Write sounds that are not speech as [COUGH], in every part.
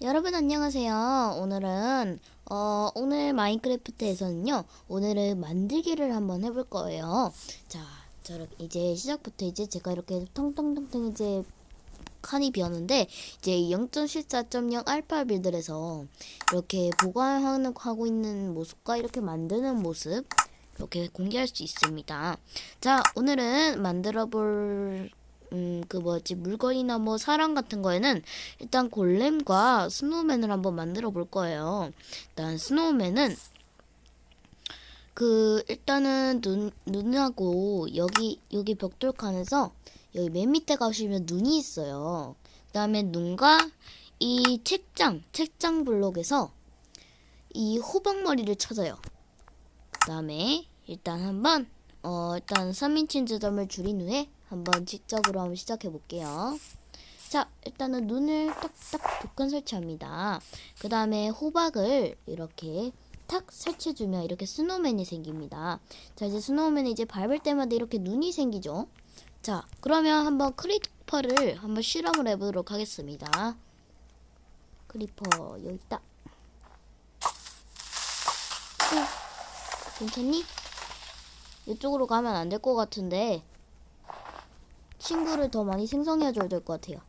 여러분 안녕하세요. 오늘은 어 오늘 마인크래프트에서는요. 오늘은 만들기를 한번 해볼 거예요. 자, 저렇게 이제 시작부터 이제 제가 이렇게 텅텅텅텅 이제 칸이 비었는데 이제 0.14.0 알파 빌드에서 이렇게 보관하는 하고 있는 모습과 이렇게 만드는 모습 이렇게 공개할 수 있습니다. 자, 오늘은 만들어 볼 음, 그 뭐지, 물건이나 뭐 사람 같은 거에는 일단 골렘과 스노우맨을 한번 만들어 볼 거예요. 일단 스노우맨은 그 일단은 눈 눈하고 여기 여기 벽돌 칸에서 여기 맨 밑에 가시면 눈이 있어요. 그다음에 눈과 이 책장 책장 블록에서 이 호박머리를 찾아요. 그다음에 일단 한번 어 일단 3인칭 지점을 줄인 후에 한번 직접으로 한번 시작해 볼게요. 자, 일단은 눈을 딱딱 복근 설치합니다. 그 다음에 호박을 이렇게 탁 설치해주면 이렇게 스노우맨이 생깁니다. 자, 이제 스노우맨이 이제 밟을 때마다 이렇게 눈이 생기죠. 자, 그러면 한번 크리퍼를 한번 실험을 해보도록 하겠습니다. 크리퍼, 여기 있다. 어, 괜찮니? 이쪽으로 가면 안 될 것 같은데, 친구를 더 많이 생성해 줘야 될 것 같아요.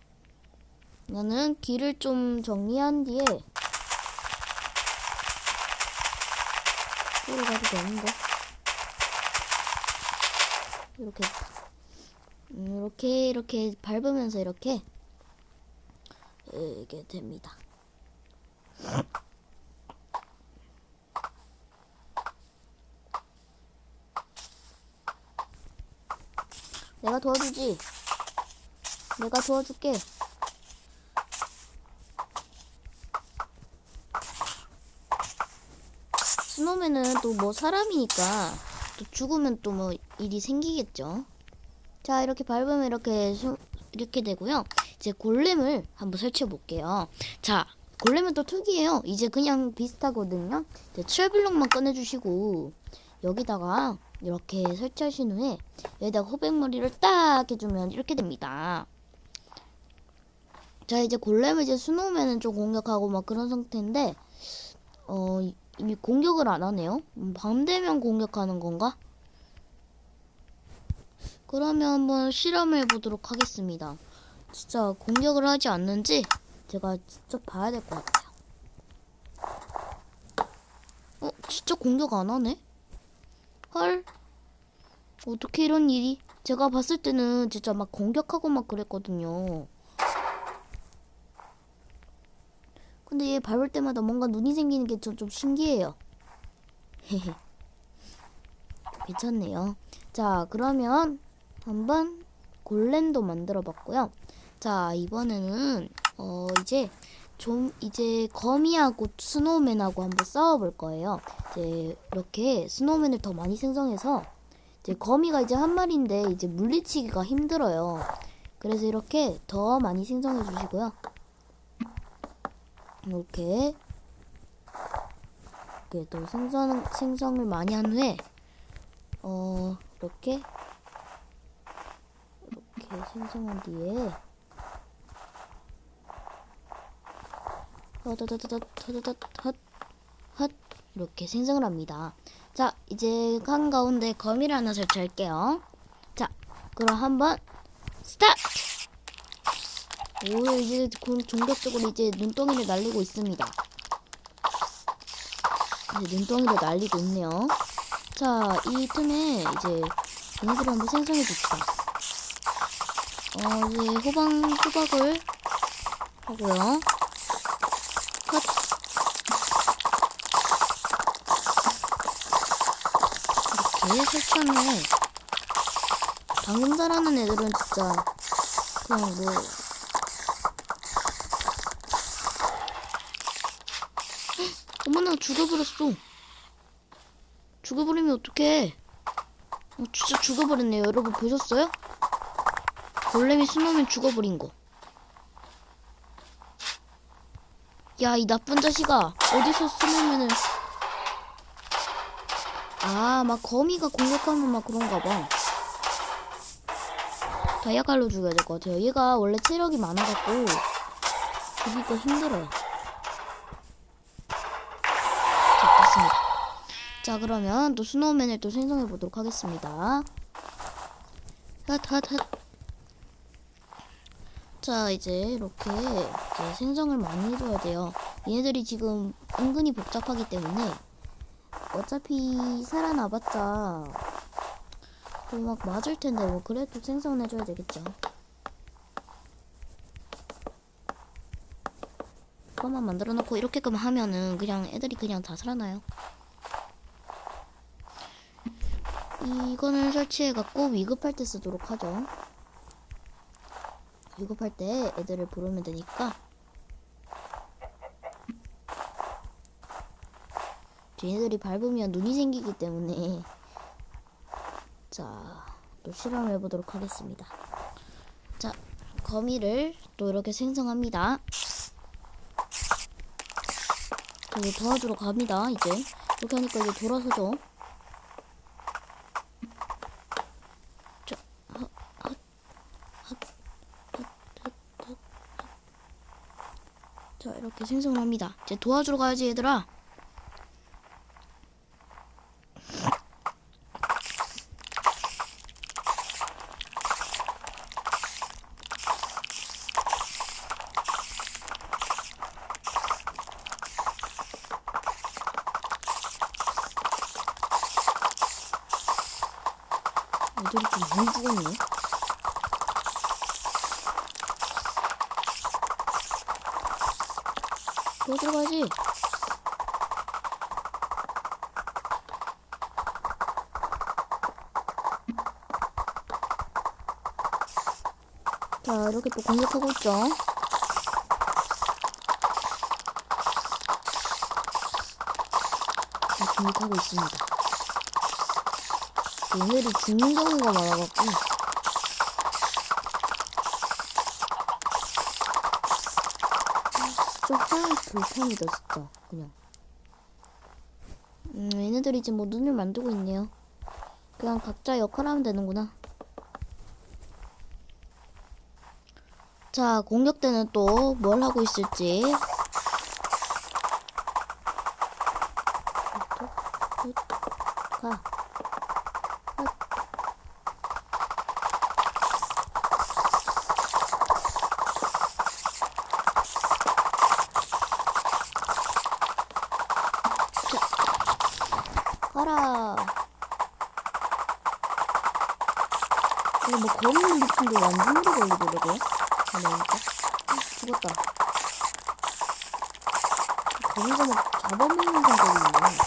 나는 길을 좀 정리한 뒤에 소리 가도 되는데 이렇게 음, 이렇게 이렇게 밟으면서 이렇게 이게 됩니다. 내가 도와주지. 내가 도와줄게. 스노우맨은 또 뭐 사람이니까 또 죽으면 또 뭐 일이 생기겠죠. 자 이렇게 밟으면 이렇게 수- 이렇게 되고요. 이제 골렘을 한번 설치해 볼게요. 자 골렘은 또 특이해요. 이제 그냥 비슷하거든요. 이제 트래블록만 꺼내주시고 여기다가 이렇게 설치하신 후에 여기다가 호백머리를 딱 해주면 이렇게 됩니다. 자 이제 골렘을 이제 스노우맨은 좀 공격하고 막 그런 상태인데 어 이미 공격을 안 하네요. 음, 밤 되면 공격하는 건가? 그러면 한번 실험을 해보도록 하겠습니다. 진짜 공격을 하지 않는지 제가 직접 봐야 될 것 같아요. 어, 진짜 공격 안 하네? 헐. 어떻게 이런 일이? 제가 봤을 때는 진짜 막 공격하고 막 그랬거든요. 근데 얘 밟을 때마다 뭔가 눈이 생기는 게 좀 좀 신기해요. 괜찮네요. 자, 그러면 한번 골렘도 만들어 봤고요. 자, 이번에는 어 이제 좀 이제 거미하고 스노우맨하고 한번 싸워 볼 거예요. 이제 이렇게 스노우맨을 더 많이 생성해서 이제 거미가 이제 한 마리인데 이제 물리치기가 힘들어요. 그래서 이렇게 더 많이 생성해 주시고요. 이렇게 이렇게 또 생성 생성을 많이 한 후에 어 이렇게 이렇게 생성한 뒤에 헛헛헛헛헛 이렇게 생성을 합니다. 자 이제 한 가운데 거미를 하나 설치할게요. 자 그럼 한번 스타트. 오 이제 공- 본격적으로 이제 눈덩이를 날리고 있습니다. 이제 눈덩이를 날리고 있네요. 자, 이 틈에 이제 얘네들을 한번 생성해 줍시다. 어, 이제 호박, 호박을 하고요. 컷. 이렇게 후에 방금 자라는 애들은 진짜 그냥 뭐 어머나 죽어버렸어. 죽어버리면 어떡해. 어, 진짜 죽어버렸네요. 여러분 보셨어요? 골렘이 스노우맨 죽어버린 거. 야, 이 나쁜 자식아. 어디서 숨으면은. 아, 막 거미가 공격하면 막 그런가 봐. 다이아칼로 죽여야 될 것 같아요. 얘가 원래 체력이 많아갖고 죽이기가 힘들어요. 자, 됐습니다. 자, 그러면 또 스노우맨을 또 생성해 보도록 하겠습니다. 핫핫핫. 자, 이제 이렇게 이제 생성을 많이 해줘야 돼요. 얘네들이 지금 은근히 복잡하기 때문에 어차피 살아나봤자 또막 맞을 텐데 뭐 그래도 생성을 해줘야 되겠죠. 그것만 만들어 놓고 이렇게끔 하면은 그냥 애들이 그냥 다 살아나요. 이거는 설치해 갖고 위급할 때 쓰도록 하죠. 위급할 때 애들을 부르면 되니까. 얘네들이 밟으면 눈이 생기기 때문에 자, 또 실험을 해보도록 하겠습니다. 자, 거미를 또 이렇게 생성합니다. 이제 도와주러 갑니다. 이제 이렇게 하니까 이제 돌아서죠. 자, 하, 하, 하, 하, 하, 하. 자 이렇게 생성을 합니다. 이제 도와주러 가야지 얘들아. 애들이 좀 많이 죽었네. 또 들어가지. 자, 이렇게 또 공격하고 있죠. 자, 공격하고 있습니다. 얘네들이 죽는 경우가 많아갖고 불편이다 진짜. 그냥. 음 얘네들이 지금 뭐 눈을 만들고 있네요. 그냥 각자 역할하면 되는구나. 자 공격 때는 또 뭘 하고 있을지 가라. 이거 뭐 거미 물리친데 완전 오래 걸리더라고요. 가려니까. 죽었다. 거미가 막 잡아먹는 생각이 있네.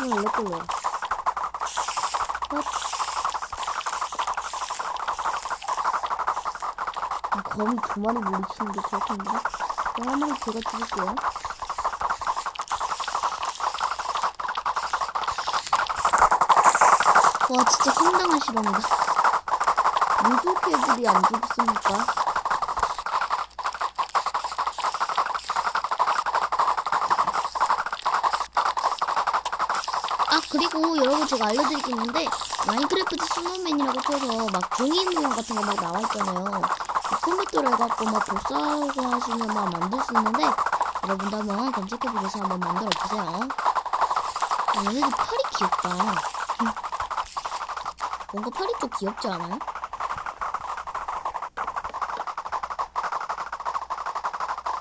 이거 원래 걸려. 헛. 아, 거미 두 마리 물리치는 게 그렇겠는데? 그럼 한 마리 제가 죽일게요. 와 진짜 황당한 실험이다. 무조건 애들이 안 죽습니까? 아 그리고 여러분 제가 알려드릴 게 있는데 마인크래프트 스노우맨이라고 쳐서 막 종이 모양 같은 거 막 나와 있잖아요. 그 컴퓨터로 해갖고 막 복사하고 하시면 막 만들 수 있는데 여러분도 한번 검색해보셔서 한번 만들어 보세요. 아, 얘네들 팔이 귀엽다. 뭔가 팔이 좀 귀엽지 않아요?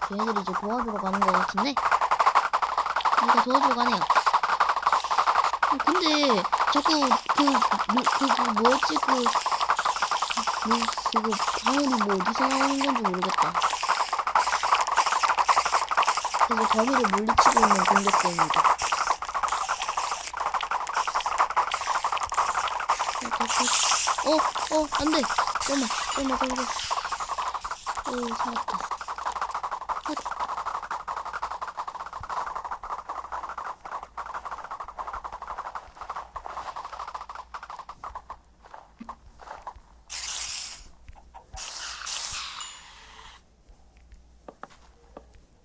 얘네들이 이제 도와주러 가는 것 같은데? 이거 도와주러 가네요. 어, 근데 자꾸 그, 뭐, 그, 그 뭐였지? 그 뭐, 그거 방울이 뭐 어디서 나오는 건지 모르겠다. 그래서 거미를 물리치고 있는 공격대입니다 어, 어, 안 돼. 잠깐만, 잠깐만, 잠깐만. 오, 살았다. 헛.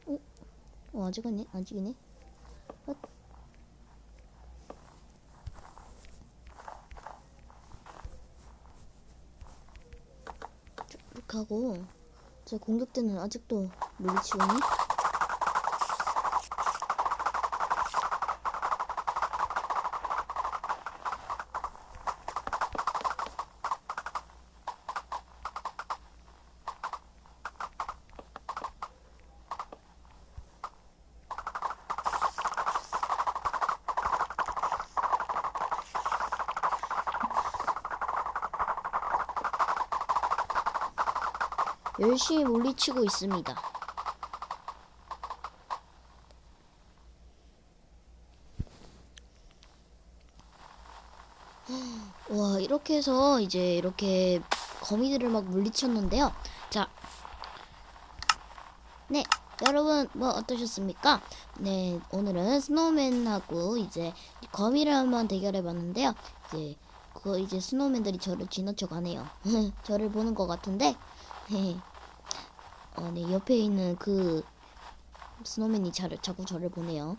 어? 어, 아직이네, 아직이네. 하고 제 공격 때는 아직도 물리치우니 열심히 물리치고 있습니다. 와 이렇게 해서 이제 이렇게 거미들을 막 물리쳤는데요. 자, 네 여러분 뭐 어떠셨습니까? 네 오늘은 스노우맨하고 이제 거미를 한번 대결해봤는데요. 이제 그 이제 스노우맨들이 저를 지나쳐 가네요. [LAUGHS] 저를 보는 것 같은데, 어, 네 옆에 있는 그 스노우맨이 저를 자꾸 저를 보네요.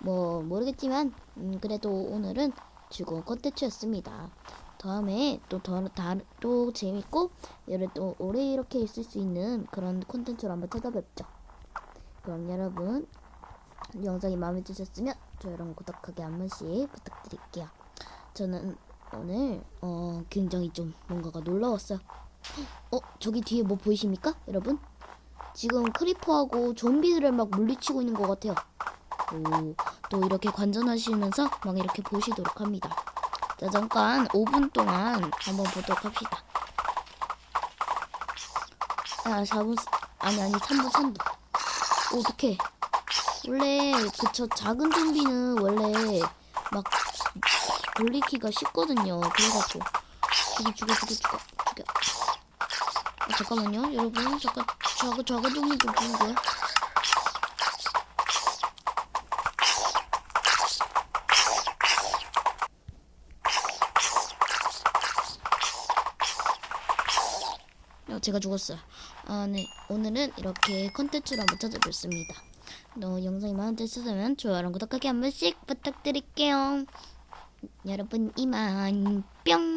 뭐 모르겠지만 음, 그래도 오늘은 즐거운 컨텐츠였습니다. 다음에 또더또 재밌고 얘를 또 오래 이렇게 있을 수 있는 그런 콘텐츠로 한번 찾아뵙죠. 그럼 여러분 영상이 마음에 드셨으면 좋아요랑 구독하기 한 번씩 부탁드릴게요. 저는 오늘 어 굉장히 좀 뭔가가 놀라웠어요. 어 저기 뒤에 뭐 보이십니까, 여러분? 지금 크리퍼하고 좀비들을 막 물리치고 있는 것 같아요. 오, 또 이렇게 관전하시면서 막 이렇게 보시도록 합니다. 자, 잠깐 5분 동안 한번 보도록 합시다. 아, 4분, 아니, 아니, 3분, 3분. 오, 어떡해. 원래, 그, 저 작은 좀비는 원래 막 돌리기가 쉽거든요. 그래가지고. 죽여, 죽여, 죽여. 아, 잠깐만요, 여러분. 잠깐, 작은, 작은 좀비 좀 죽이고요. 어, 제가 죽었어요. 아, 네. 오늘은 이렇게 컨텐츠로 한번 찾아뵙습니다. 너 영상이 마음에 드셨으면 좋아요랑 구독하기 한 번씩 부탁드릴게요. 여러분 이만 뿅.